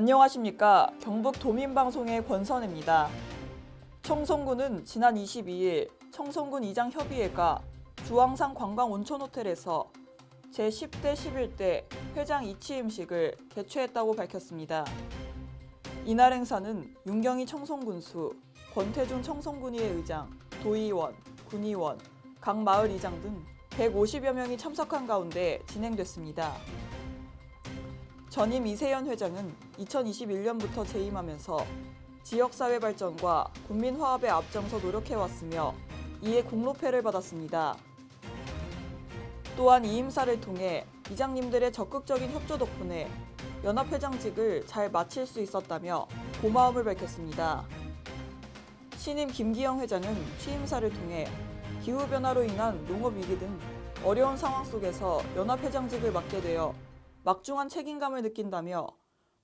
안녕하십니까. 경북 도민방송의 권선입니다. 청송군은 지난 22일 청송군 이장 협의회가 주황산 관광 온천 호텔에서 제10대 11대 회장 이취임식을 개최했다고 밝혔습니다. 이날 행사는 윤경희 청송군수, 권태중 청송군의회 의장, 도의원, 군의원, 각 마을 이장 등 150여 명이 참석한 가운데 진행됐습니다. 전임 이세연 회장은 2021년부터 재임하면서 지역사회 발전과 국민 화합에 앞장서 노력해왔으며 이에 공로패를 받았습니다. 또한 이 임사를 통해 이장님들의 적극적인 협조 덕분에 연합회장직을 잘 마칠 수 있었다며 고마움을 밝혔습니다. 신임 김기영 회장은 취임사를 통해 기후변화로 인한 농업위기 등 어려운 상황 속에서 연합회장직을 맡게 되어 막중한 책임감을 느낀다며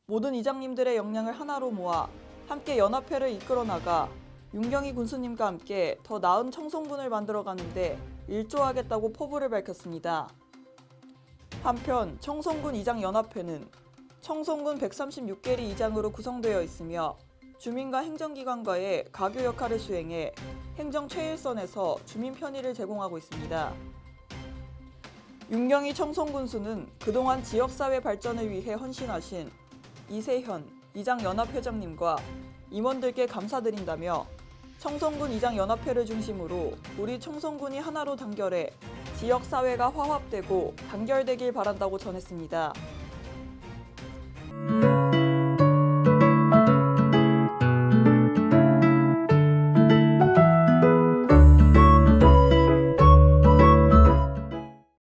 모든 이장님들의 역량을 하나로 모아 함께 연합회를 이끌어 나가 윤경희 군수님과 함께 더 나은 청송군을 만들어가는데 일조하겠다고 포부를 밝혔습니다. 한편 청송군 이장 연합회는 청송군 136개리 이장으로 구성되어 있으며 주민과 행정기관과의 가교 역할을 수행해 행정 최일선에서 주민 편의를 제공하고 있습니다. 윤경희 청송군수는 그동안 지역사회 발전을 위해 헌신하신 이세현 이장연합회장님과 임원들께 감사드린다며 청송군 이장연합회를 중심으로 우리 청송군이 하나로 단결해 지역사회가 화합되고 단결되길 바란다고 전했습니다.